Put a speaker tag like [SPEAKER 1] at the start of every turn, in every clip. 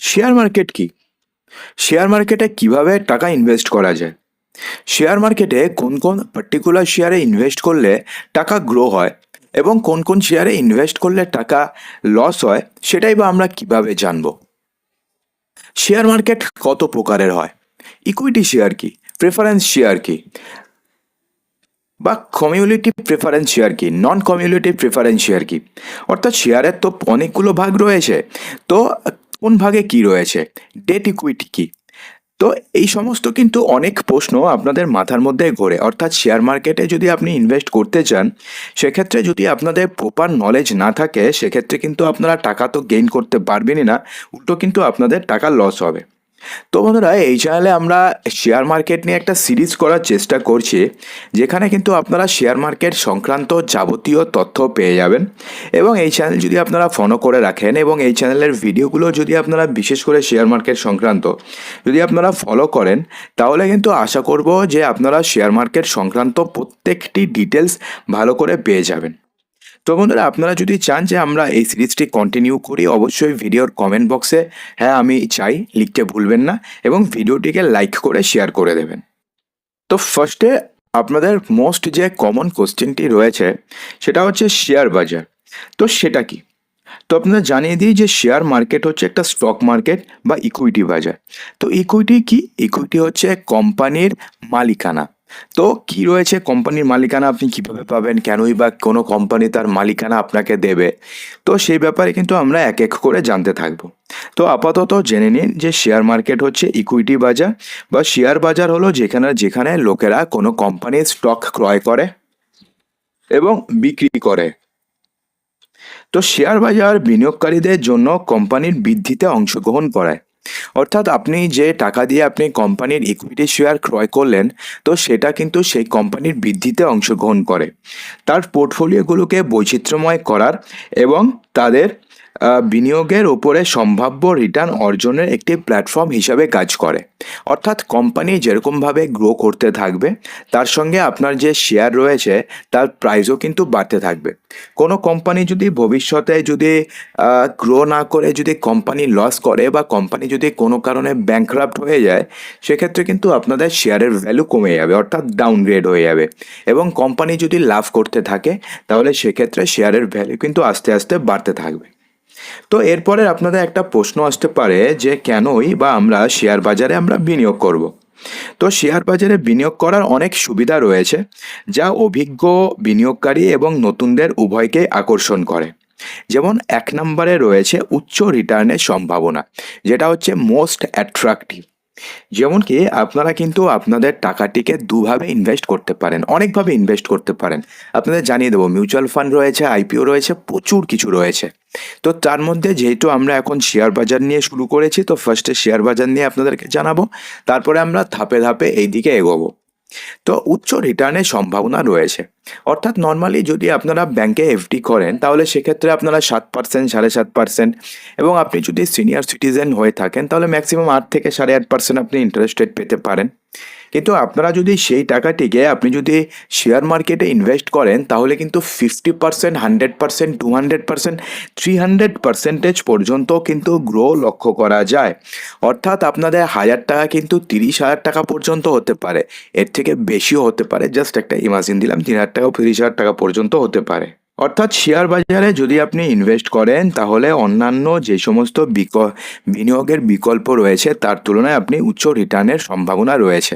[SPEAKER 1] Share market কি? Share মার্কেটে কীভাবে টাকা ইনভেস্ট করা যায়? শেয়ার মার্কেটে কোন কোন পার্টিকুলার শেয়ারে ইনভেস্ট করলে টাকা গ্রো হয় এবং কোন কোন শেয়ারে ইনভেস্ট করলে টাকা লস হয় সেটাই বা আমরা কীভাবে জানব? শেয়ার মার্কেট কত প্রকারের হয়? ইকুইটি শেয়ার কি? প্রেফারেন্স শেয়ার কি? বা কমিউনিটি প্রেফারেন্স শেয়ার কি? নন কমিউনিটি প্রেফারেন্স শেয়ার কি? অর্থাৎ শেয়ারের তো অনেকগুলো ভাগ রয়েছে। তো কোন ভাগে কি রয়েছে? ডেট ইকুইটি কি? তো এই সমস্ত কিন্তু অনেক প্রশ্ন আপনাদের মাথার মধ্যে ঘোরে। অর্থাৎ শেয়ার মার্কেটে যদি আপনি ইনভেস্ট করতে চান, সেক্ষেত্রে যদি আপনাদের প্রপার নলেজ না থাকে, সেক্ষেত্রে কিন্তু আপনারা টাকা তো গেইন করতে পারবেনই না, উল্টো কিন্তু আপনাদের টাকা লস হবে। তো বন্ধুরা, এই চ্যানেলে আমরা শেয়ার মার্কেট নিয়ে একটা সিরিজ করার চেষ্টা করছি, যেখানে কিন্তু আপনারা শেয়ার মার্কেট সংক্রান্ত যাবতীয় তথ্য পেয়ে যাবেন। এবং এই চ্যানেল যদি আপনারা ফলো করে রাখেন এবং এই চ্যানেলের ভিডিওগুলো যদি আপনারা বিশেষ করে শেয়ার মার্কেট সংক্রান্ত যদি আপনারা ফলো করেন, তাহলে কিন্তু আশা করব যে আপনারা শেয়ার মার্কেট সংক্রান্ত প্রত্যেকটি ডিটেলস ভালো করে পেয়ে যাবেন। তো বন্ধুরা, আপনারা যদি চান যে আমরা এই সিরিজটি কন্টিনিউ করি, অবশ্যই ভিডিওর কমেন্ট বক্সে হ্যাঁ আমি চাই, লিখতে ভুলবেন না এবং ভিডিওটিকে লাইক করে শেয়ার করে দেবেন। তো ফার্স্টে আপনাদের মোস্ট যে কমন কোশ্চেনটি রয়েছে, সেটা হচ্ছে শেয়ার বাজার। তো সেটা কি? তো আপনারা জানিয়ে দিই যে শেয়ার মার্কেট হচ্ছে একটা স্টক মার্কেট বা ইকুইটি বাজার। তো ইকুইটি কি? ইকুইটি হচ্ছে কোম্পানির মালিকানা। তো কি রয়েছে কোম্পানির মালিকানা? আপনি কীভাবে পাবেন? কেনই বা কোনো কোম্পানি তার মালিকানা আপনাকে দেবে? তো সেই ব্যাপারে কিন্তু আমরা এক এক করে জানতে থাকব। তো আপাতত জেনে নিন যে শেয়ার মার্কেট হচ্ছে ইকুইটি বাজার বা শেয়ার বাজার হলো যেখানে যেখানে লোকেরা কোনো কোম্পানির স্টক ক্রয় করে এবং বিক্রি করে। তো শেয়ার বাজার বিনিয়োগকারীদের জন্য কোম্পানির বৃদ্ধিতে অংশগ্রহণ করায়। অর্থাৎ আপনি যে টাকা দিয়ে আপনি কোম্পানির ইকুইটি শেয়ার ক্রয় করলেন, তো সেটা কিন্তু সেই কোম্পানির বৃদ্ধিতে অংশগ্রহণ করে। তার পোর্টফোলিওগুলোকে বৈচিত্র্যময় করার এবং তাদের বিনিয়োগের ওপরে সম্ভাব্য রিটার্ন অর্জনের একটি প্ল্যাটফর্ম হিসাবে কাজ করে। অর্থাৎ কোম্পানি যেরকমভাবে গ্রো করতে থাকবে, তার সঙ্গে আপনার যে শেয়ার রয়েছে, তার প্রাইসও কিন্তু বাড়তে থাকবে। কোনো কোম্পানি যদি ভবিষ্যতে যদি গ্রো না করে, যদি কোম্পানি লস করে বা কোম্পানি যদি কোনো কারণে ব্যাংক্রাফ্ট হয়ে যায়, সেক্ষেত্রে কিন্তু আপনাদের শেয়ারের ভ্যালু কমে যাবে, অর্থাৎ ডাউনগ্রেড হয়ে যাবে। এবং কোম্পানি যদি লাভ করতে থাকে, তাহলে সেক্ষেত্রে শেয়ারের ভ্যালু কিন্তু আস্তে আস্তে বাড়তে থাকবে। তো এরপরে আপনাদের একটা প্রশ্ন আসতে পারে যে কেনই বা আমরা শেয়ার বাজারে আমরা বিনিয়োগ করব। তো শেয়ার বাজারে বিনিয়োগ করার অনেক সুবিধা রয়েছে, যা অভিজ্ঞ বিনিয়োগকারী এবং নতুনদের উভয়কে আকর্ষণ করে যেমন এক নম্বরে রয়েছে উচ্চ রিটার্নের সম্ভাবনা, যেটা হচ্ছে মোস্ট অ্যাট্রাকটিভ যেমন কি আপনারা কিন্তু আপনাদের টাকাটিকে দুভাবে ইনভেস্ট করতে পারেন, অনেকভাবে ইনভেস্ট করতে পারেন। আপনাদের জানিয়ে দেবো মিউচুয়াল ফান্ড রয়েছে আইপিও রয়েছে, প্রচুর কিছু রয়েছে। তো তার মধ্যে যেহেতু আমরা এখন শেয়ার বাজার নিয়ে শুরু করেছি, তো ফার্স্টে শেয়ার বাজার নিয়ে আপনাদেরকে জানাব, তারপরে আমরা ধাপে ধাপে এই দিকে এগোবো। তো উচ্চ রিটার্নের সম্ভাবনা রয়েছে। অর্থাৎ নর্মালি যদি আপনারা ব্যাংকে এফডি করেন, তাহলে সেক্ষেত্রে আপনারা সাত পার্সেন্ট সাড়ে সাত পার্সেন্ট এবং আপনি যদি সিনিয়র সিটিজেন হয়ে থাকেন, তাহলে ম্যাক্সিমাম আট থেকে সাড়ে আট পার্সেন্ট আপনি ইন্টারেস্ট রেট পেতে পারেন। কিন্তু আপনারা যদি সেই টাকাটিকে আপনি যদি শেয়ার মার্কেটে ইনভেস্ট করেন, তাহলে কিন্তু fifty percent hundred percent to hundred percent three hundred percentage পর্যন্ত কিন্তু গ্রো লক্ষ্য করা যায়। অর্থাৎ আপনাদের হাজার টাকা কিন্তু তিরিশ হাজার টাকা পর্যন্ত হতে পারে। এর থেকে বেশিও হতে পারে। জাস্ট একটা ইমাজিন দিলাম, তিন হাজার টাকা তিরিশ হাজার টাকা পর্যন্ত হতে পারে। অর্থাৎ শেয়ার বাজারে যদি আপনি ইনভেস্ট করেন, তাহলে অন্যান্য যে সমস্ত বিনিয়োগের বিকল্প রয়েছে, তার তুলনায় আপনি উচ্চ রিটার্নের সম্ভাবনা রয়েছে।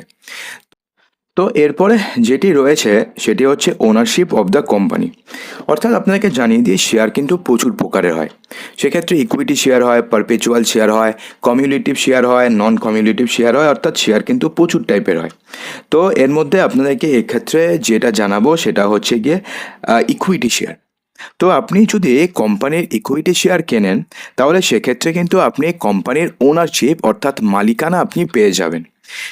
[SPEAKER 1] তো এরপরে যেটি রয়েছে, সেটি হচ্ছে ওনারশিপ অফ দ্য কোম্পানি অর্থাৎ আপনাকে জানিয়ে দিয়ে শেয়ার কিন্তু প্রচুর প্রকারের হয়। সেক্ষেত্রে ইকুইটি শেয়ার হয় পারপেচুয়াল শেয়ার হয় কমিউনিটিভ শেয়ার হয় নন কমিউনিটিভ শেয়ার হয়, অর্থাৎ শেয়ার কিন্তু প্রচুর টাইপের হয়। তো এর মধ্যে আপনাদেরকে এক্ষেত্রে যেটা জানাব, সেটা হচ্ছে গিয়ে ইকুইটি শেয়ার তো আপনি যদি কোম্পানির ইকুইটি শেয়ার কেনেন, তাহলে সেক্ষেত্রে কিন্তু আপনি কোম্পানির ওনারশিপ অর্থাৎ মালিকানা আপনি পেয়ে যাবেন।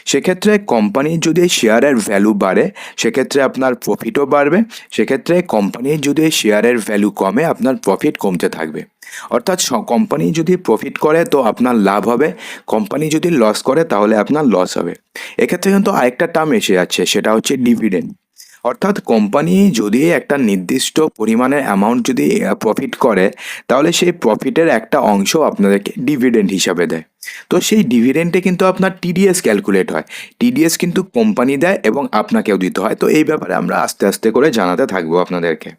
[SPEAKER 1] সেক্ষেত্রে কোম্পানির যদি শেয়ারের ভ্যালু বাড়ে, সেক্ষেত্রে আপনার প্রফিটও বাড়বে। সেক্ষেত্রে কোম্পানির যদি শেয়ারের ভ্যালু কমে, আপনার প্রফিট কমতে থাকবে। অর্থাৎ কোম্পানি যদি প্রফিট করে, তো আপনার লাভ হবে। কোম্পানি যদি লস করে, তাহলে আপনার লস হবে। এক্ষেত্রে কিন্তু আরেকটা টার্ম এসে যাচ্ছে, সেটা হচ্ছে ডিভিডেন্ড অর্থাৎ কোম্পানি যদি একটা নির্দিষ্ট পরিমাণের অ্যামাউন্ট যদি প্রফিট করে, তাহলে সেই প্রফিটের একটা অংশ আপনাদেরকে ডিভিডেন্ড হিসাবে দেয়। তো সেই ডিভিডেন্টে কিন্তু আপনার টিডিএস ক্যালকুলেট হয়। টিডিএস কিন্তু কোম্পানি দেয় এবং আপনাকেও দিতে হয়। তো এই ব্যাপারে আমরা আস্তে আস্তে করে জানাতে থাকব আপনাদেরকে।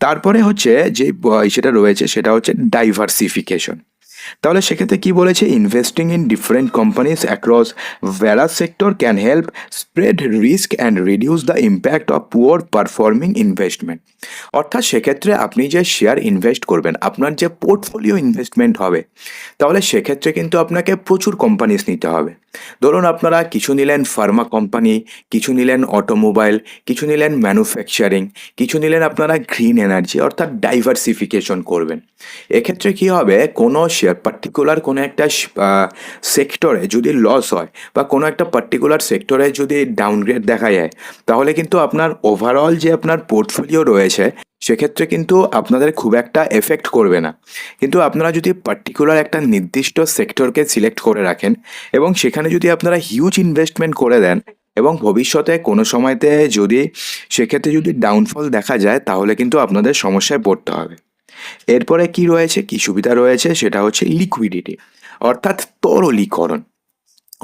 [SPEAKER 1] তারপরে হচ্ছে যে সেটা রয়েছে, সেটা হচ্ছে ডাইভার্সিফিকেশন তাহলে সেক্ষেত্রে কি বলেছে? Investing in different companies across various sector can help spread risk and reduce the impact of poor performing investment অর্থাৎ সেক্ষেত্রে আপনি যে শেয়ার ইনভেস্ট করবেন, আপনার যে পোর্টফোলিও ইনভেস্টমেন্ট হবে, তাহলে সেক্ষেত্রে কিন্তু আপনাকে প্রচুর কোম্পানিজ নিতে হবে। ধরুন আপনারা কিছু নিলেন ফার্মা কোম্পানি কিছু নিলেন অটোমোবাইল কিছু নিলেন ম্যানুফ্যাকচারিং কিছু নিলেন আপনারা গ্রিন এনার্জি অর্থাৎ ডাইভার্সিফিকেশন করবেন। এক্ষেত্রে কি হবে? কোনো শেয়ার পার্টিকুলার কোনো একটা সেক্টরে যদি লস হয় বা কোনো একটা পার্টিকুলার সেক্টরে যদি ডাউনগ্রেড দেখা যায়, তাহলে কিন্তু আপনার ওভারঅল যে আপনার পোর্টফোলিও রয়েছে, সেক্ষেত্রে কিন্তু আপনাদের খুব একটা এফেক্ট করবে না। কিন্তু আপনারা যদি পার্টিকুলার একটা নির্দিষ্ট সেক্টরকে সিলেক্ট করে রাখেন এবং সেখানে যদি আপনারা হিউজ ইনভেস্টমেন্ট করে দেন এবং ভবিষ্যতে কোনো সময়তে যদি সেক্ষেত্রে যদি ডাউনফল দেখা যায়, তাহলে কিন্তু আপনাদের সমস্যায় পড়তে হবে। এরপরে কি রয়েছে? কি সুবিধা রয়েছে? সেটা হচ্ছে লিকুইডিটি অর্থাৎ তরলীকরণ।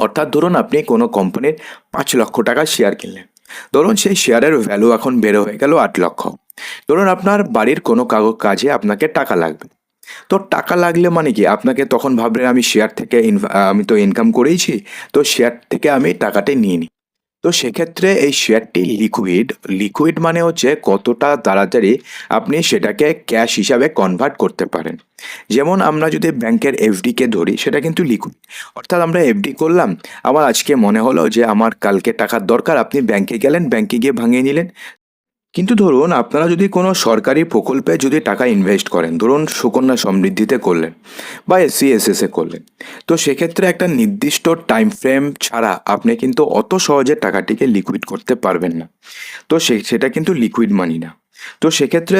[SPEAKER 1] অর্থাৎ ধরুন আপনি কোনো কোম্পানির পাঁচ লক্ষ টাকা শেয়ার কিনলেন। ধরুন সেই শেয়ারের ভ্যালু এখন বেড়ে হয়ে গেল আট লক্ষ। ধরুন আপনার বাড়ির কোনো কাগজ কাজে আপনাকে টাকা লাগবে। তো টাকা লাগলে মানে কি? আপনাকে তখন ভাবলেন আমি শেয়ার থেকে আমি তো ইনকাম করেইছি, তো শেয়ার থেকে আমি টাকাটা নিয়ে নিই তো সেক্ষেত্রে এই শেয়ারটি লিকুইড লিকুইড মানে হচ্ছে কতটা তাড়াতাড়ি আপনি সেটাকে ক্যাশ হিসাবে কনভার্ট করতে পারেন। যেমন আমরা যদি ব্যাংকের এফডিকে ধরি, সেটা কিন্তু লিকুইড অর্থাৎ আমরা এফডি করলাম আমার আজকে মনে হলো যে আমার কালকে টাকার দরকার, আপনি ব্যাংকে গেলেন, ব্যাংকে গিয়ে ভাঙিয়ে নিলেন। কিন্তু ধরুন, আপনারা যদি কোনো সরকারি প্রকল্পে যদি টাকা ইনভেস্ট করেন, ধরুন সুকন্যা সমৃদ্ধিতে করলেন বা এসসি এ করলেন, তো সেক্ষেত্রে একটা নির্দিষ্ট টাইম ফ্রেম ছাড়া আপনি কিন্তু অত সহজে টাকাটিকে লিকুইড করতে পারবেন না। তো সে, সেটা কিন্তু লিকুইড মানি না। তো সেক্ষেত্রে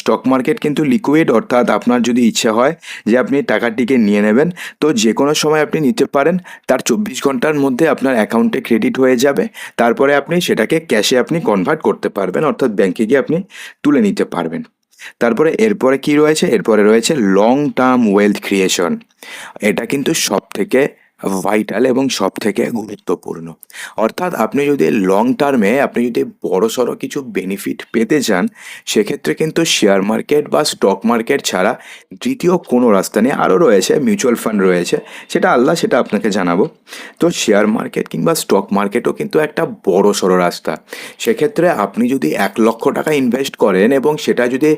[SPEAKER 1] স্টক মার্কেট কিন্তু লিকুইড অর্থাৎ আপনার যদি ইচ্ছে হয় যে আপনি টাকাটিকে নিয়ে নেবেন, তো যে কোনো সময় আপনি নিতে পারেন। তার চব্বিশ ঘণ্টার মধ্যে আপনার অ্যাকাউন্টে ক্রেডিট হয়ে যাবে। তারপরে আপনি সেটাকে ক্যাশে আপনি কনভার্ট করতে পারবেন, অর্থাৎ ব্যাংকে গিয়ে আপনি তুলে নিতে পারবেন। তারপরে এরপরে কি রয়েছে? এরপরে রয়েছে লং টার্ম ওয়েলথ ক্রিয়েশন এটা কিন্তু সব থেকে ভাইটাল এবং সব থেকে গুরুত্বপূর্ণ। অর্থাৎ আপনি যদি লং টার্মে আপনি যদি বড় সড়ো কিছু বেনিফিট পেতে চান, সেক্ষেত্রে কিন্তু শেয়ার মার্কেট বা স্টক মার্কেট ছাড়া দ্বিতীয় কোনো রাস্তা নেই। আরও রয়েছে মিউচুয়াল ফান্ড রয়েছে, সেটা আল্লাহ সেটা আপনাকে জানাব। তো শেয়ার মার্কেট কিংবা স্টক মার্কেটও কিন্তু একটা বড় সড়ো রাস্তা। সেক্ষেত্রে আপনি যদি এক লক্ষ টাকা ইনভেস্ট করেন এবং সেটা যদি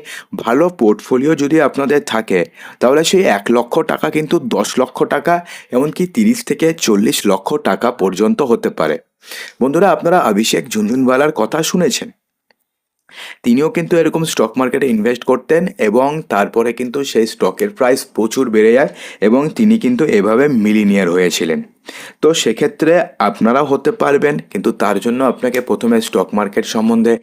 [SPEAKER 1] ভালো পোর্টফোলিও যদি আপনাদের থাকে, তাহলে সেই এক লক্ষ টাকা কিন্তু দশ লক্ষ টাকা, এমনকি তিরিশ থেকে চল্লিশ লক্ষ টাকা পর্যন্ত হতে পারে। বন্ধুরা, আপনারা অভিষেক ঝুনঝুনওয়ালার কথা শুনেছেন। তিনিও কিন্তু এরকম স্টক মার্কেটে ইনভেস্ট করতেন এবং তারপরে কিন্তু সেই স্টকের প্রাইস প্রচুর বেড়ে যায় এবং তিনি কিন্তু এভাবে মিলিনিয়ার হয়েছিলেন। তো সেক্ষেত্রে আপনারাও হতে পারবেন, কিন্তু তার জন্য আপনাকে প্রথমে স্টক মার্কেট সম্বন্ধে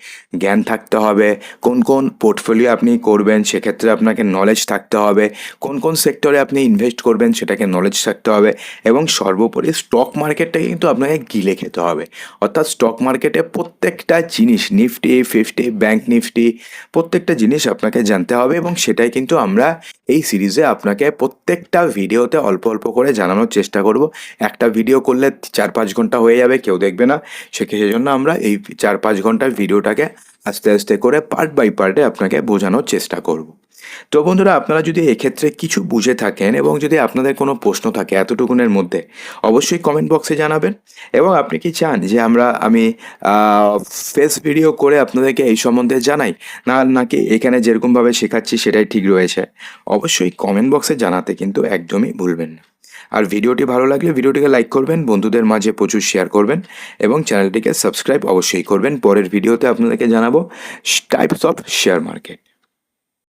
[SPEAKER 1] জ্ঞান থাকতে হবে, কোন কোন পোর্টফোলিও আপনি করবেন সেক্ষেত্রে আপনাকে নলেজ থাকতে হবে, কোন কোন সেক্টরে আপনি ইনভেস্ট করবেন সেটাকে নলেজ থাকতে হবে, এবং সর্বোপরি স্টক মার্কেটটাকে কিন্তু আপনাকে গিলে খেতে হবে। অর্থাৎ স্টক মার্কেটে প্রত্যেকটা জিনিস, নিফটি, ফিফটি ব্যাংক নিফটি, প্রত্যেকটা জিনিস আপনাকে জানতে হবে, এবং সেটাই কিন্তু আমরা এই সিরিজে আপনাকে প্রত্যেকটা ভিডিওতে অল্প অল্প করে জানানোর চেষ্টা করব। একটা ভিডিও করলে চার পাঁচ ঘণ্টা হয়ে যাবে, কেউ দেখবে না। সেক্ষেত্রে সেজন্য আমরা এই চার পাঁচ ঘণ্টার ভিডিওটাকে আস্তে আস্তে করে পার্ট বাই পার্টে আপনাকে বোঝানোর চেষ্টা করব। তো বন্ধুরা, আপনারা যদি এক্ষেত্রে কিছু বুঝে থাকেন এবং যদি আপনাদের কোনো প্রশ্ন থাকে এতটুকুনের মধ্যে, অবশ্যই কমেন্ট বক্সে জানাবেন। এবং আপনি কি চান যে আমরা, আমি ফেস ভিডিও করে আপনাদেরকে এই সম্বন্ধে জানাই? না, নাকি এখানে যেরকমভাবে শেখাচ্ছি সেটাই ঠিক রয়েছে? অবশ্যই কমেন্ট বক্সে জানাতে কিন্তু একদমই ভুলবেন না। আর ভিডিওটি ভালো লাগলে ভিডিওটিকে লাইক করবেন, বন্ধুদের মাঝে প্রচুর শেয়ার করবেন এবং চ্যানেলটিকে সাবস্ক্রাইব অবশ্যই করবেন। পরের ভিডিওতে আপনাদেরকে জানাব টাইপস অফ শেয়ার মার্কেট